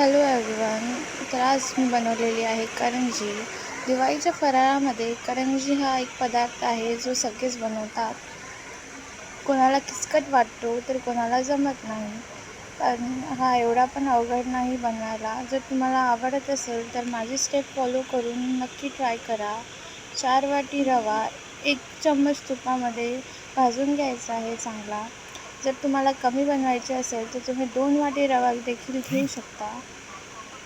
Hello everyone तर आज मी बनवलेली आहे करंजी. दिवाळीच्या फराळामध्ये करंजी हा एक पदार्थ आहे जो सगळेच बनवतात. कोणाला किचकट वाटतो तर कोणाला जमत नाही. पण हा एवढा पण अवघड नाही बनवायला. जर तुम्हाला आवडत असेल तर माझी स्टेप फॉलो करून नक्की ट्राय करा. चार वाटी रवा एक चम्मच तुपामध्ये भाजून घ्यायचा आहे चांगला. जर तुम्हाला कमी बनवायचे असेल तर तुम्ही दोन वाटी रवा देखील घेऊ शकता.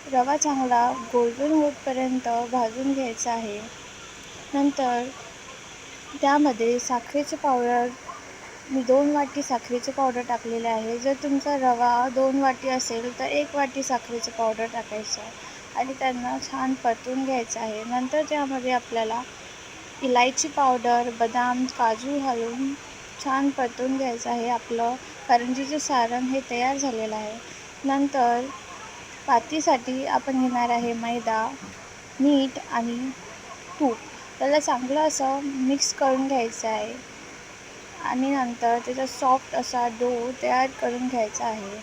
रवा चांगला गोल्डन होतपर्यंत भाजून घ्यायचा आहे. नंतर त्यामध्ये साखरेचे पावडर मी दोन वाटी साखरेचे पावडर टाकलेले आहे. जर तुमचा रवा दोन वाटी असेल तर एक वाटी साखरेचे पावडर टाकायचं आणि त्यांना छान परतून घ्यायचं आहे. नंतर त्यामध्ये आपल्याला इलायची पावडर बदाम काजू घालून छान परतून घ्यायचं आहे आपलं. करंजीचं सारण हे तयार झालेलं आहे. नंतर पातीसाठी आपण घेणार आहे मैदा मीठ आणि तूप. त्याला चांगलं असं मिक्स करून घ्यायचं आहे. आणि नंतर त्याचा सॉफ्ट असा डो तयार करून घ्यायचा आहे.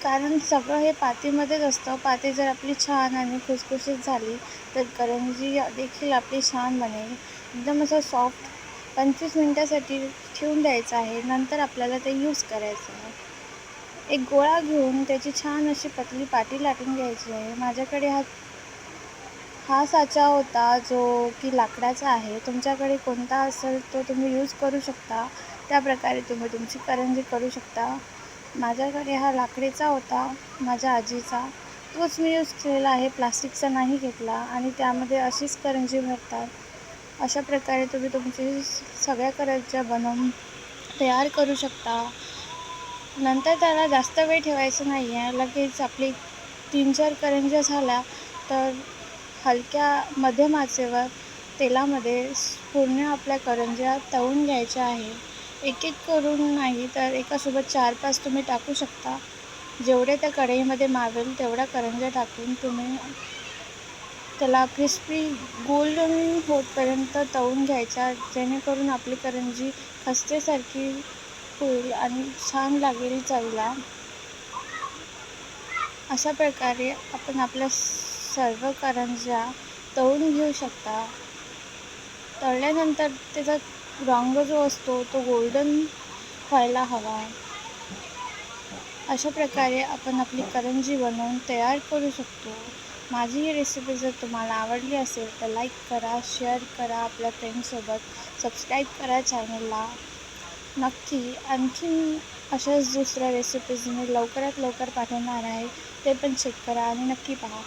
कारण सगळं हे पातीमध्येच असतं. पाती जर आपली छान आणि खुसखुशीत झाली तर करंजी देखील आपली छान बनेल. एकदम असं सॉफ्ट पंचवीस मिनटासाठी ठेवून द्यायचं आहे. नंतर आपल्याला ते यूज करायचं आहे. एक गोळा घेऊन त्याची छान अशी पतली पाटी लाटून घ्यायची आहे. माझ्याकडे हा हा साचा होता जो की लाकडाचा आहे. तुमच्याकडे कोणता असेल तो तुम्ही यूज करू शकता. त्या प्रकारे तुम्ही तुमची करंजी करू शकता. माझ्याकडे हा लाकडीचा होता माझ्या आजीचा. तोच मी यूज केलेला आहे. प्लास्टिकचा नाही घेतला. आणि त्यामध्ये अशीच करंजी भरतात. अशा प्रकारे तुम्ही तुमचे सगळ्या करंज्या बनवून तयार करू शकता. नंतर त्याला जास्त वेळ ठेवायचं नाही आहे लगेच आपली तीन चार करंज्या झाल्या तर हलक्या मध्यम आचेवर तेलामध्ये पूर्ण आपल्या करंज्या तळून घ्यायच्या आहे. एक एक करून नाही तर एकासोबत चार पाच तुम्ही टाकू शकता. जेवढे त्या कढईमध्ये मावेल तेवढ्या करंज्या टाकून तुम्ही त्याला क्रिस्पी गोल्डन होतपर्यंत तळून घ्यायचा जेणेकरून आपली करंजी खस्तेसारखी होईल आणि छान लागेल चवीला. अशा प्रकारे आपण आपल्या सर्व करंज्या तळून घेऊ शकता. तळल्यानंतर त्याचा रंग जो असतो तो गोल्डन व्हायला हवा. अशा प्रकारे आपण आपली करंजी बनवून तयार करू शकतो. माझी ही रेसिपी जर तुम्हाला आवडली असेल तर लाईक करा शेअर करा आपल्या फ्रेंडसोबत सबस्क्राईब करा चॅनलला नक्की आणखीन अशाच दुसऱ्या रेसिपीज मी लवकरात लवकर पाठवणार आहे. ते पण चेक करा आणि नक्की पहा.